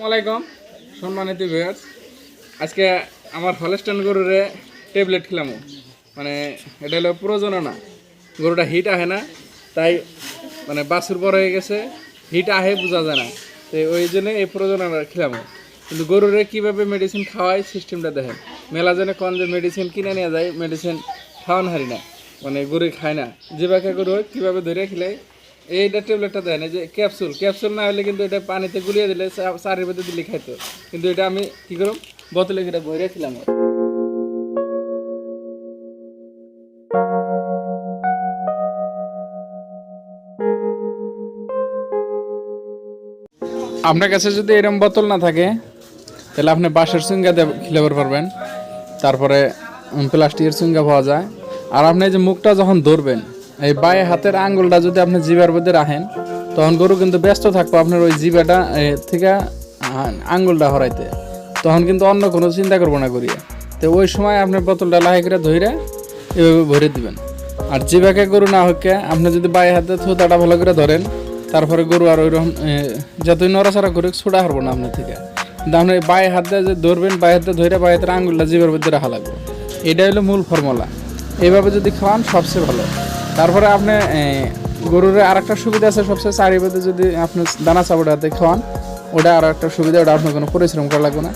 আসসালামাইকুম সম্মানিত ভিউয়ার্স আজকে আমার হলস্টাইন গরুরে ট্যাবলেট খেলামো। মানে এটা হলো প্রয়োজনও না গরুটা হিট আহে না, তাই মানে বাছুর বড় হয়ে গেছে হিট আহে, বোঝা যায় না। তো ওই জন্য এই প্রয়োজন খেলামো। কিন্তু গরুরে কীভাবে মেডিসিন খাওয়াই সিস্টেমটা দেখেন। মেলা জনে কন যে মেডিসিন কিনে নিয়ে যায় মেডিসিন খাওয়ান হারি না। মানে গরু খায় না। যে বাকে গরু কীভাবে ধরে খেলে এইটা ট্যাবলেটটা দেয় না যে ক্যাপসুল। ক্যাপসুল না হলে কিন্তু এটা পানিতে গুলিয়ে দিলে চারের মধ্যে দিলে খাইতো। কিন্তু এটা আমি কি করব বোতলে এটা ভরে ছিলাম। আপনার কাছে যদি এরকম বোতল না থাকে, তাহলে আপনি বাঁশের সুঙ্গা দিয়ে খিলাবার পারবেন। তারপরে প্লাস্টিকের সুঙ্গা পাওয়া যায়। আর আপনি যে মুখটা যখন ধরবেন এই বায়ে হাতের আঙ্গুলটা যদি আপনি জিবার মধ্যে রাখেন তখন গরু কিন্তু ব্যস্ত থাকব আপনার ওই জিবাটা থেকে আঙ্গুলটা হরাইতে। তখন কিন্তু অন্য কোনো চিন্তা করব না করিয়ে। তো ওই সময় আপনার বোতলটা লাহে করে ধরে এভাবে ভরে দিবেন। আর জিবাকে গরু না হকে আপনি যদি বায়ে হাতে থুতাটা ভালো করে ধরেন তারপরে গরু আর ওইরকম এ, যতই নড়াচড়া করুক ছুটা হারবো না আপনার থেকে। কিন্তু আপনি বায়ে হাত যে ধরবেন বায়ে হাতে ধরে বায়ে হাতের আঙ্গুলটা জিবের মধ্যে রাখা লাগবে। এটা হলো মূল ফর্মুলা। এইভাবে যদি খাওয়ান সবচেয়ে ভালো। তারপরে আপনি গরুর আর একটা সুবিধা আছে, সবচেয়ে চারিবেদে যদি আপনি দানা চাপড়াতে খাওয়ান ওটা আর একটা সুবিধা, ওটা আপনার কোনো পরিশ্রম করা লাগবে না।